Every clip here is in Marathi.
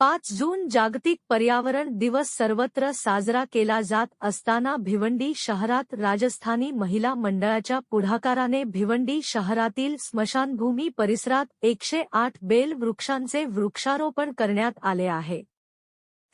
पाच जून जागतिक पर्यावरण दिवस सर्वत्र साजरा केला जात असताना भिवंडी शहरात राजस्थानी महिला मंडळाच्या पुढाकाराने भिवंडी शहरातील स्मशानभूमी परिसरात एकशे आठ बेल वृक्षांचे वृक्षारोपण करण्यात आले आहे.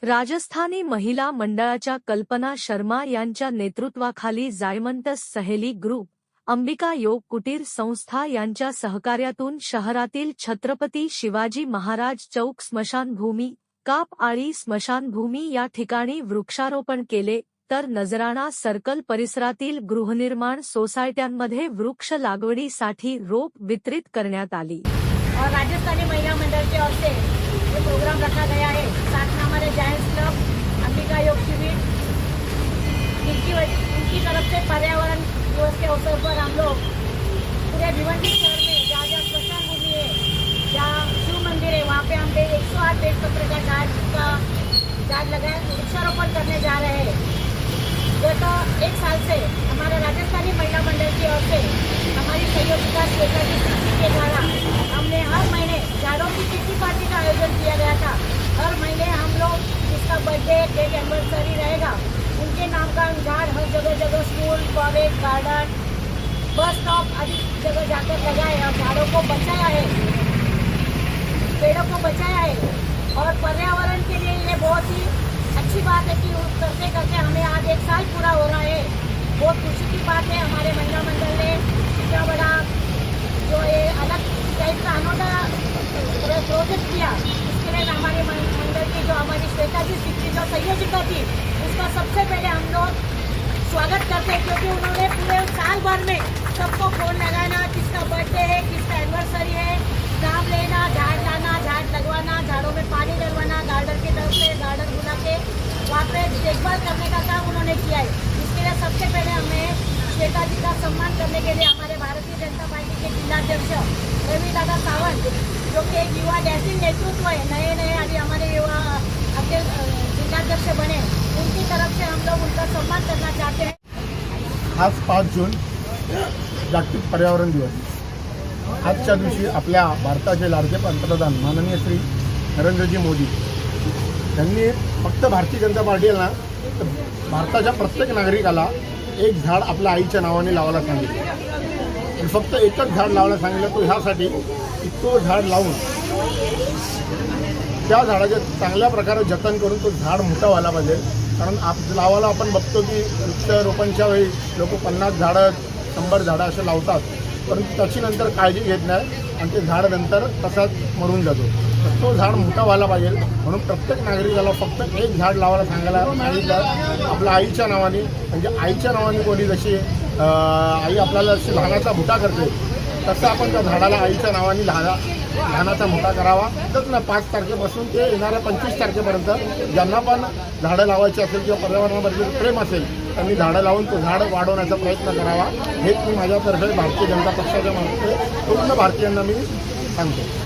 राजस्थानी महिला मंडळाच्या कल्पना शर्मा यांच्या नेतृत्वाखाली जायमंतस सहेली ग्रुप अंबिका योग कुटीर संस्था यांच्या सहकार्यातून शहरातील छत्रपती शिवाजी महाराज चौक स्मशानभूमी काप आळी स्मशानभूमी या ठिकाणी वृक्षारोपण केले तर नजराणा सर्कल परिसरातील गृहनिर्माण सोसायट्यांमध्ये वृक्ष लागवडीसाठी रोप वितरित करण्यात आली. राजस्थानी महिला मंडल की ओर से ये प्रोग्राम रखा गया है साथ में हमारे जायंट्स क्लब अंबिका योग शिविर इनकी इनकी तरफ से पर्यावरण दिवस के अवसर पर हम लोग पूरे भिवंडी शहर में जहाँ जहाँ स्मशान भूमि है जहाँ शिव मंदिर है वहाँ पे हम एक सौ आठ पेड़ पत्र का झाड़ का झाड़ लगाए वृक्षारोपण करने जा रहे हैं। गत एक साल से हमारे राजस्थानी महिला मंडल की ओर से हमारी सहयोगिता श्वेता की कृषी के द्वारा हमने हर महीने झाड़ों की किसी पार्टी का आयोजन किया गया था। हर महीने हम लोग इसका बर्थडे डेट एनिवर्सरी रहेगा। उनके नाम का झाड़ हर जगह जगह school, college, garden, bus stop आदि जगह जाकर लगाए और झाड़ों को बचाया है। पेड़ों को बचाया है। और पर्यावरण के लिए ये बहुत ही अच्छी बात है कि करते करते हमें आज एक साल पूरा हो रहा है। बहुत खुशी की बात है। हमारे महिला मंडल ने इतना बड़ा जो ये अलग टाइप का अनोखा प्रोजेक्ट किया। उसके लिए हमारे मंडल की जो हमारी श्वेता जी सिक्की जो संयोजिका थी उसका सबसे पहले हम लोग स्वागत करते हैं, क्योंकि उन्होंने पूरे साल भर में सबको फ़ोन लगाना, किसका बर्थडे है, किसका एनिवर्सरी है, नाम लेना, झाड़ लाना, झाड़ लगवाना, झाड़ों में पानी डलवाना गार्डन की तरफ़ से गार्डन बुला के, वहाँ पे देखभाल करने का काम उन्होंने किया है। इसके लिए सबसे पहले हमें श्वेता जी का सम्मान करने के लिए हमारे भारतीय जनता पार्टी के जिलाध्यक्ष रवि दादा सावंत, जो कि एक युवा जैसी नेतृत्व है नए नए अभी हमारे युवा अध्यक्ष, जिलाध्यक्ष बने, उनकी आज पाच जून जागतिक पर्यावरण दिवस. आजच्या दिवशी आपल्या भारताचे लाडके पंतप्रधान माननीय श्री नरेंद्रजी मोदी त्यांनी फक्त भारतीय जनता पार्टीला तर भारताच्या प्रत्येक नागरिकाला एक झाड आपल्या आईच्या नावाने लावायला सांगितलं. आणि फक्त एकच झाड लावायला सांगितलं तो ह्यासाठी की तो झाड लावून त्या झाडाचे चांगल्या प्रकारे जतन करून तो झाड मोठा व्हायला पाहिजे. कारण आप लावायला आपण बघतो की वृक्षारोपणच्या वेळी लोक पन्नास झाडं शंभर झाडं असे लावतात. परंतु त्याची नंतर काळजी घेत नाही आणि ते झाड नंतर तसाच मरून जातो. तर तो झाड मोठा व्हायला पाहिजे. म्हणून प्रत्येक नागरिकाला फक्त एक झाड लावायला सांगायला सांगितलं. आपल्या आईच्या नावाने म्हणजे आईच्या नावाने कोणी जशी आई आपल्याला जशी लहानाचा मोठा करते तसं आपण त्या झाडाला आईच्या नावाने लहाना धानाचा मोठा करावा. तरच ना पाच तारखेपासून ते येणाऱ्या पंचवीस तारखेपर्यंत ज्यांना पण झाडं लावायची असेल किंवा पर्यावरणाबद्दल प्रेम असेल त्यांनी झाडं लावून तो झाड वाढवण्याचा प्रयत्न करावा. हेच मी माझ्यातर्फे भारतीय जनता पक्षाच्या मार्फत पूर्ण भारतीयांना मी सांगतो.